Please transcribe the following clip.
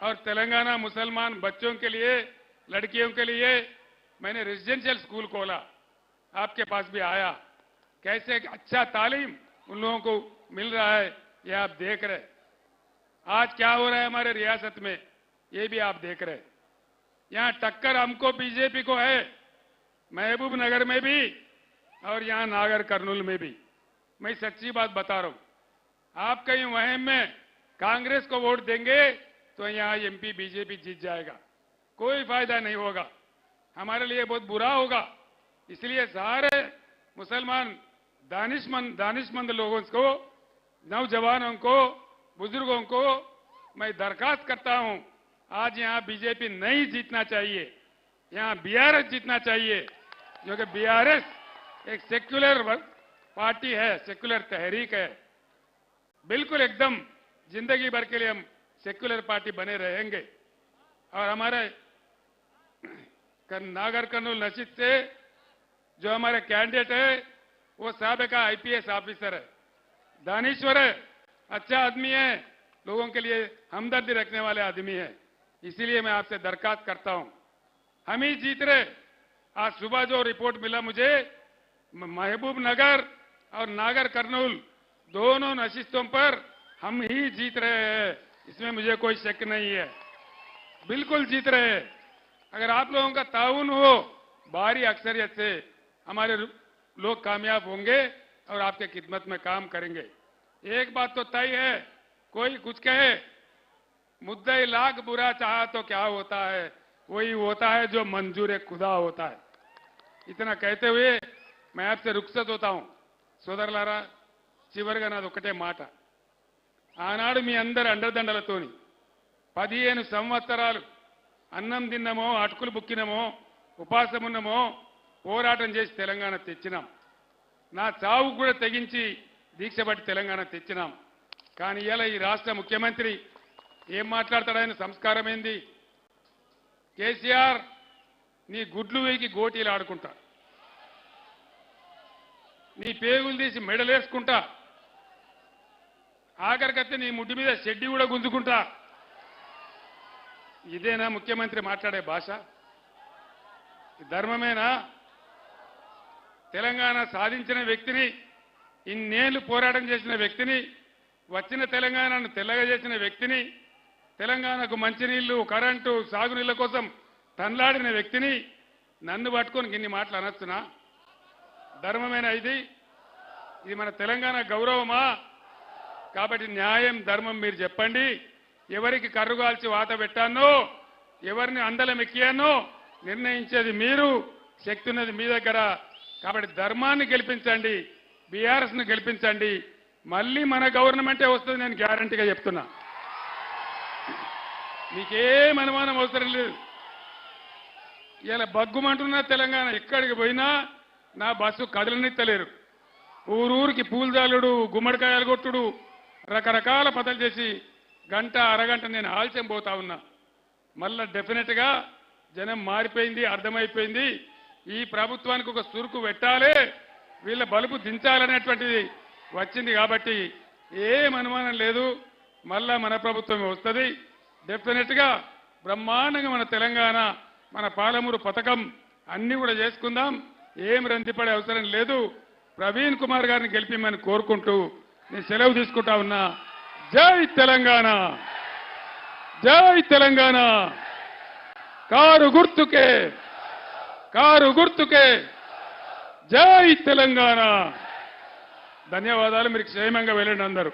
और तेलंगाना मुसलमान बच्चों के लिए, लड़कियों के लिए मैंने रेजिडेंशियल स्कूल खोला। आपके पास भी आया। कैसे एक अच्छा तालीम उन लोगों को मिल रहा है, ये आप देख रहे आज क्या हो रहा है हमारे रियासत में, ये भी आप देख रहे यहाँ टक्कर हमको बीजेपी को है महबूब नगर में भी और यहाँ नागर कर्नूल में भी। मैं सच्ची बात बता रहा हूँ, आप कहीं वहम में कांग्रेस को वोट देंगे तो यहाँ एमपी बीजेपी जीत जाएगा। कोई फ़ायदा नहीं होगा। हमारे लिए बहुत बुरा होगा। इसलिए सारे मुसलमान, दानिशमंद दानिशमंद लोगों को, नौजवानों को, बुज़ुर्गों को मैं दरखास्त करता हूँ, आज यहाँ बीजेपी नहीं जीतना चाहिए। यहाँ बीआरएस जीतना चाहिए। जो कि बीआरएस एक सेक्युलर पार्टी है सेक्युलर तहरीक है। बिल्कुल एकदम ज़िंदगी भर के लिए हम सेक्युलर पार्टी बने रहेंगे। और हमारे नागर कर्नूल नशीद से जो हमारे कैंडिडेट है, वो सबका आईपीएस ऑफिसर है। दानेश्वर है अच्छा आदमी है, लोगों के लिए हमदर्दी रखने वाले आदमी है। इसीलिए मैं आपसे दरखास्त करता हूँ। हम ही जीत रहे। आज सुबह जो रिपोर्ट मिला मुझे महबूब नगर और नागर कर्नूल, दोनों नशिस्तों पर हम ही जीत रहे हैं। इसमें मुझे कोई शक नहीं है बिल्कुल जीत रहे हैं अगर आप लोगों का ताउन हो भारी अक्सरियत से हमारे लोग कामयाब होंगे और आपके खिदमत में काम करेंगे एक बात तो तय है कोई कुछ कहे मुद्दे लाख बुरा चाहा तो क्या होता है वही होता है जो मंजूर खुदा होता है ఇతన कहते हुए मैं आपसे रुखसत होता हूं సోదరులారా చివరిగా నాది ఒకటే మాట ఆనాడు మీ అందరి అండదండలతోని పదిహేను సంవత్సరాలు అన్నం తిన్నామో అటుకులు బుక్కినమో ఉపాసం ఉన్నామో పోరాటం చేసి తెలంగాణ తెచ్చినాం. నా చావు కూడా తెగించి దీక్ష పట్టి తెలంగాణ తెచ్చినాం. కానీ ఇలా ఈ రాష్ట్ర ముఖ్యమంత్రి ఏం మాట్లాడతాడని సంస్కారం ఏంది కేసీఆర్ నీ గుడ్లు వేకి గోటీలు ఆడుకుంటా నీ పేగులు తీసి మెడలేసుకుంటా. ఆఖరికత్తే నీ ముడ్డు మీద షెడ్డి కూడా గుంజుకుంటా. ఇదేనా ముఖ్యమంత్రి మాట్లాడే భాష? ధర్మమేనా? తెలంగాణ సాధించిన వ్యక్తిని ఇన్నేళ్ళు పోరాటం చేసిన వ్యక్తిని వచ్చిన తెలంగాణను తెల్లగా చేసిన వ్యక్తిని తెలంగాణకు మంచినీళ్ళు కరెంటు సాగునీళ్ళ కోసం తన్లాడిన వ్యక్తిని నన్ను పట్టుకొని ఇన్ని మాటలు అనొచ్చునా? ధర్మమేనా ఇది? ఇది మన తెలంగాణ గౌరవమా? కాబట్టి న్యాయం ధర్మం మీరు చెప్పండి. ఎవరికి కర్రుగాల్చి వాత పెట్టానో ఎవరిని అందలం ఎక్కియానో నిర్ణయించేది మీరు శక్తి ఉన్నది మీ దగ్గర. కాబట్టి ధర్మాన్ని గెలిపించండి బీఆర్ఎస్ను గెలిపించండి. మళ్ళీ మన గవర్నమెంటే వస్తుంది నేను గ్యారంటీగా చెప్తున్నా. మీకేం అనుమానం అవసరం లేదు. ఇలా బగ్గుమంటున్నా తెలంగాణ ఎక్కడికి పోయినా నా బస్సు కదలనిత్తలేరు. ఊరూరికి పూలదాలుడు గుమ్మడికాయలు కొట్టుడు రకరకాల పదలు చేసి గంట అరగంట నేను ఆలస్యం పోతా ఉన్నా. మళ్ళా డెఫినెట్గా జనం మారిపోయింది అర్థమైపోయింది. ఈ ప్రభుత్వానికి ఒక సురుకు పెట్టాలి వీళ్ళ బలుపు దించాలనేటువంటిది వచ్చింది కాబట్టి ఏం అనుమానం లేదు. మళ్ళా మన ప్రభుత్వం వస్తుంది. డెఫినెట్గా బ్రహ్మాండంగా మన తెలంగాణ మన పాలమూరు పథకం అన్ని కూడా చేసుకుందాం. ఏం రంతిపడే అవసరం లేదు. ప్రవీణ్ కుమార్ గారిని గెలిపిమని కోరుకుంటూ నేను సెలవు తీసుకుంటా ఉన్నా. జై తెలంగాణ! జై తెలంగాణ! కారు గుర్తుకే! కారు గుర్తుకే! జై తెలంగాణ! ధన్యవాదాలు మీరు క్షేమంగా వెళ్ళండి అందరూ.